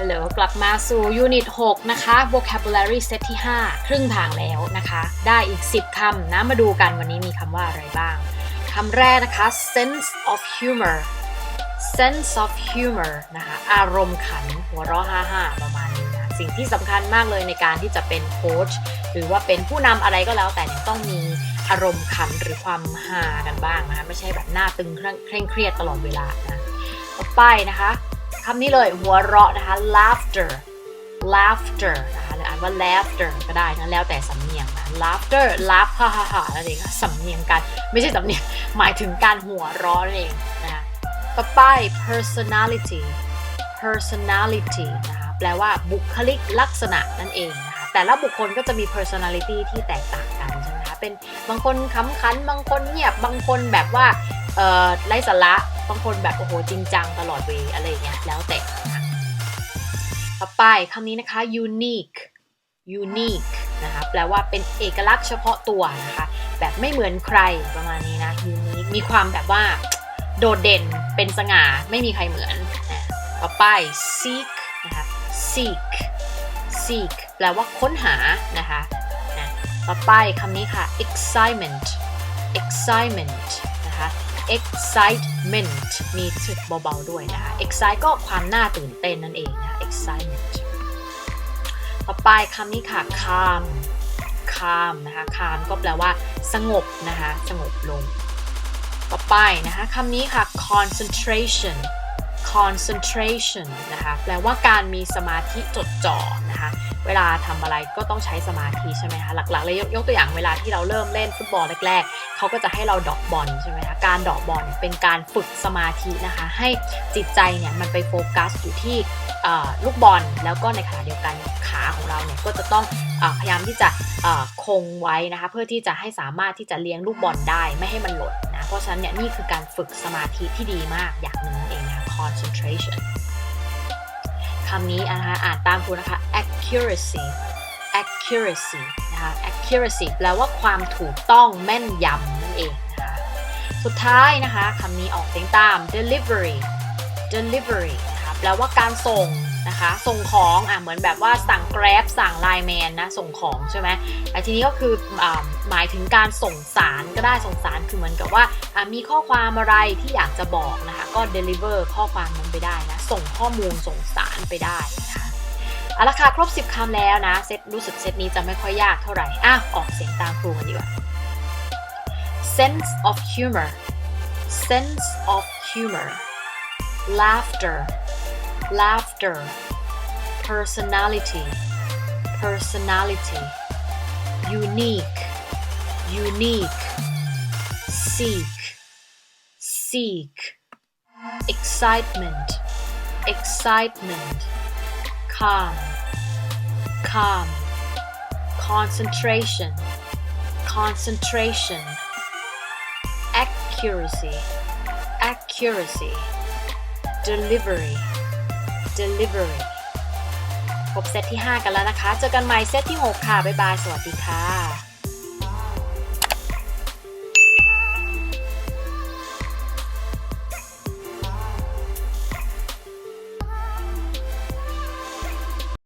ฮัลโหลกลับมาสู่ยูนิต 6 นะคะ vocabulary set ที่ 5 ครึ่งทางแล้วนะคะ ได้อีก 10 คำนะ มาดูกันวันนี้มีคำว่าอะไรบ้าง คำแรกนะคะ sense of humor sense of humor นะคะ อารมณ์ขัน หัวเราะฮ่าฮ่าประมาณนี้นะ สิ่งที่สำคัญมากเลยในการที่จะเป็นโค้ชหรือว่าเป็นผู้นำอะไรก็แล้วแต่ต้องมีอารมณ์ขันหรือความฮากันบ้างนะคะ ไม่ใช่แบบหน้าตึงเคร่งเครียดตลอดเวลานะ ต่อไปนะคะ คำนี้เลยหัวเราะนะคะ laughter laughter นะคะหรืออ่านว่า laughter ก็ได้นะแล้วแต่สำเนียงนะ laughter laugh ฮ่าฮ่าฮ่านั่นเองสำเนียงกันไม่ใช่สำเนียงหมายถึงการหัวเราะนั่นเองนะคะต่อไป personality personality นะคะแปลว่าบุคลิกลักษณะนั่นเองนะคะแต่ละบุคคลก็จะมี personality ที่แตกต่างกัน เป็นบางคนขำขัน บางคนเงียบ บางคนแบบว่าไร้สาระ บางคนแบบโอ้โหจริงจังตลอดเวลาอะไรอย่างเงี้ย แล้วแต่ต่อไปคำนี้นะคะ unique unique นะคะแปลว่าเป็นเอกลักษณ์เฉพาะตัวนะคะ แบบไม่เหมือนใครประมาณนี้นะ unique มีความแบบว่า โดดเด่นเป็นสง่าไม่มีใครเหมือนนะต่อไป seek นะคะ seek seek แปลว่าค้นหานะคะ ต่อไปคำนี้ค่ะ excitement excitement นะคะ excitement มีถึกเบาๆด้วยนะคะ excite ก็ความน่าตื่นเต้นนั่นเองนะะ excitement ต่อไปคำนี้ค่ะ calm calm นะคะ calm ก็แปลว่า สงบนะคะ สงบลง ต่อไปนะคะคำนี้ค่ะ concentration concentration นะคะ แปลว่าการมีสมาธิจดจ่อนะคะ เวลาทำอะไรก็ต้องใช้สมาธิใช่ไหมคะ หลักๆเลยยกตัวอย่างเวลาที่เราเริ่มเล่นฟุตบอลแรกๆ เขาก็จะให้เราดอกบอลใช่ไหมคะ การดอกบอลเป็นการฝึกสมาธินะคะ ให้จิตใจเนี่ยมันไปโฟกัสอยู่ที่ลูกบอล แล้วก็ในขณะเดียวกันขาของเราเนี่ยก็จะต้องอพยายามที่จะคงไว้นะคะ เพื่อที่จะให้สามารถที่จะเลี้ยงลูกบอลได้ไม่ให้มันหล่นนะ เพราะฉะนั้นเนี่ยนี่คือการฝึกสมาธิที่ดีมากอย่างหนึ่งเองนะคะ concentration คำนี้นะคะอ่านตามครูนะคะ accuracy accuracy นะคะ accuracy แปลว่าความถูกต้องแม่นยำนั่นเองนะคะสุดท้ายนะคะคำนี้ออกเสียงตาม delivery delivery นะคะแปลว่าการส่งนะคะ ส่งของอะเหมือนแบบว่าสั่ง Grab สั่ง Line Man นะ ส่งของใช่ไหมแต่ทีนี้ก็คืออหมายถึงการส่งสารก็ได้ส่งสารคือเหมือนกับว่ามีข้อความอะไรที่อยากจะบอกนะคะ ก็ deliver ข้อความนั้นไปได้นะ ส่งข้อมูลส่งสารไปได้นะคะ เอาละค่ะครบ 10คำแล้วนะเซตรู้สึกเซตนี้จะไม่ค่อยยากเท่าไหร่อะออกเสียงตามครูกันดีกว่า sense of humor sense of humor laughter laughter personality personality unique unique seek seek excitement excitement calm calm concentration concentration accuracy accuracy delivery delivery ครบเซตที่ 5 กันแล้วนะคะ เจอกันใหม่เซตที่ 6 ค่ะ บ๊ายบาย สวัสดีค่ะ